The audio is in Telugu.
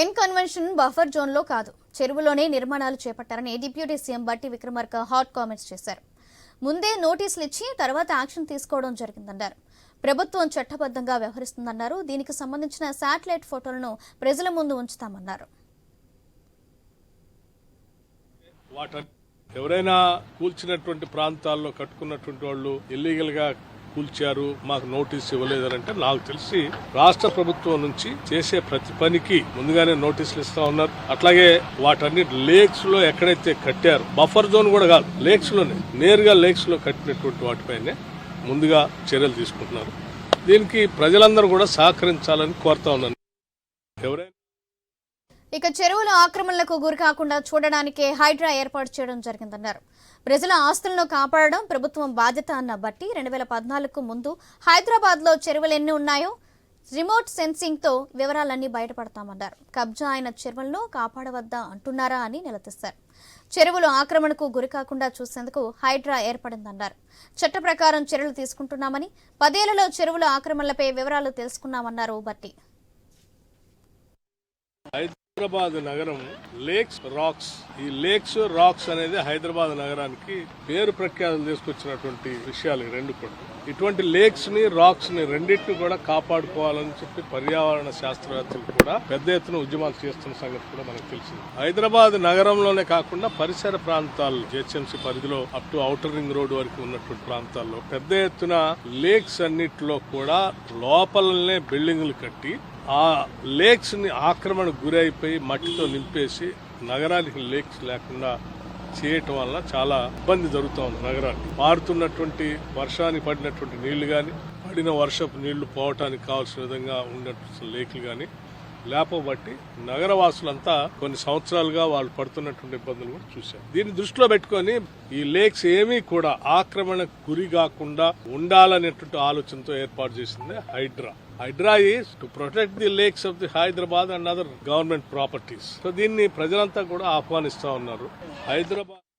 ఎన్ కన్వెన్షన్ బఫర్ జోన్లో కాదు. చెరువులోనే నిర్మాణాలు చేపట్టారని డిప్యూటీ సీఎం బట్టి విక్రమార్క హాట్ కామెంట్స్ చేశారు. ముందే నోటీసులు ఇచ్చి తర్వాత యాక్షన్ తీసుకోవడం జరిగిందన్నారు. ప్రభుత్వం చట్టబద్ధంగా వ్యవహరిస్తుందన్నారు. దీనికి సంబంధించిన శాటిలైట్ ఫోటోలను ప్రజల ముందు ఉంచుతామన్నారు. ఎవరైనా కూల్చినటువంటి ప్రాంతాల్లో కట్టుకున్నటువంటి వాళ్ళు ఇల్లీగల్గా కూల్చారు మాకు నోటీస్ ఇవ్వలేదంటే నాకు తెలిసి రాష్ట్ర ప్రభుత్వం నుంచి చేసే ప్రతి పనికి ముందుగానే నోటీసులు ఇస్తా ఉన్నారు. అట్లాగే వాటన్ని లేక్స్లో ఎక్కడైతే కట్టారు బఫర్ జోన్ కూడా కాదు లేక్స్లోనే నేరుగా లేక్స్లో కట్టినటువంటి వాటిపైనే ముందుగా చర్యలు తీసుకుంటున్నారు. దీనికి ప్రజలందరూ కూడా సహకరించాలని కోరుతా ఉన్నాను. ఎవరైనా ఇక చెరువుల ఆక్రమణలకు గురి కాకుండా చూడడానికే హైడ్రా ఏర్పాటు చేయడం జరిగిందన్నారు. ప్రజల ఆస్తులను కాపాడడం ప్రభుత్వం బాధ్యత అన్న బట్టి రెండు వేల పద్నాలుగుకు ముందు హైదరాబాద్లో చెరువులు ఎన్ని ఉన్నాయో రిమోట్ సెన్సింగ్తో వివరాలన్నీ బయటపడతామన్నారు. కబ్జా అయిన చెరువులను కాపాడవద్దా అంటున్నారా అని నిలదీశారు. చెరువులు ఆక్రమణకు గురి కాకుండా చూసేందుకు హైడ్రా ఏర్పడిందన్నారు. చట్ట ప్రకారం చర్యలు తీసుకుంటున్నామని పదేళ్ళలో చెరువుల ఆక్రమణలపై వివరాలు తెలుసుకున్నామన్నారు బట్టి. హైదరాబాద్ నగరం లేక్స్ రాక్స్. ఈ లేక్స్ రాక్స్ అనేది హైదరాబాద్ నగరానికి పేరు ప్రఖ్యాతులు తీసుకొచ్చినటువంటి విషయాలు రెండు కూడా. ఇటువంటి లేక్స్ని రాక్స్ని రెండింటిని కూడా కాపాడుకోవాలని చెప్పి పర్యావరణ శాస్త్రవేత్తలు కూడా పెద్ద ఎత్తున ఉద్యమాలు చేస్తున్న సంగతి కూడా మనకు తెలిసింది. హైదరాబాద్ నగరంలోనే కాకుండా పరిసర ప్రాంతాల్లో జిహెచ్ఎంసీ పరిధిలో up to outer ring road వరకు ఉన్నటువంటి ప్రాంతాల్లో పెద్ద ఎత్తున లేక్స్ అన్నిటిలో కూడా లోపలనే బిల్డింగ్లు కట్టి ఆ లేక్స్ని ఆక్రమణకు గురైపోయి మట్టితో నింపేసి నగరానికి లేక్స్ లేకుండా చేయటం వల్ల చాలా ఇబ్బంది జరుగుతూ ఉంది నగరానికి పారుతున్నటువంటి వర్షానికి పడినటువంటి నీళ్ళు కానీ పడిన వర్షపు నీళ్ళు పోవటానికి కావాల్సిన విధంగా ఉన్నటువంటి లేకులు కానీ లేపబట్టి నగరవాసులంతా కొన్ని సంవత్సరాలుగా వాళ్ళు పడుతున్నటువంటి ఇబ్బందులు కూడా చూశారు. దీన్ని దృష్టిలో పెట్టుకొని ఈ లేక్స్ ఏమీ కూడా ఆక్రమణకు గురి కాకుండా ఉండాలనేటువంటి ఆలోచనతో ఏర్పాటు చేసింది Hydraa. Hydraa is to protect the lakes of the Hyderabad and other government properties. So దీన్ని ప్రజలంతా కూడా ఆహ్వానిస్తా ఉన్నారు. హైదరాబాద్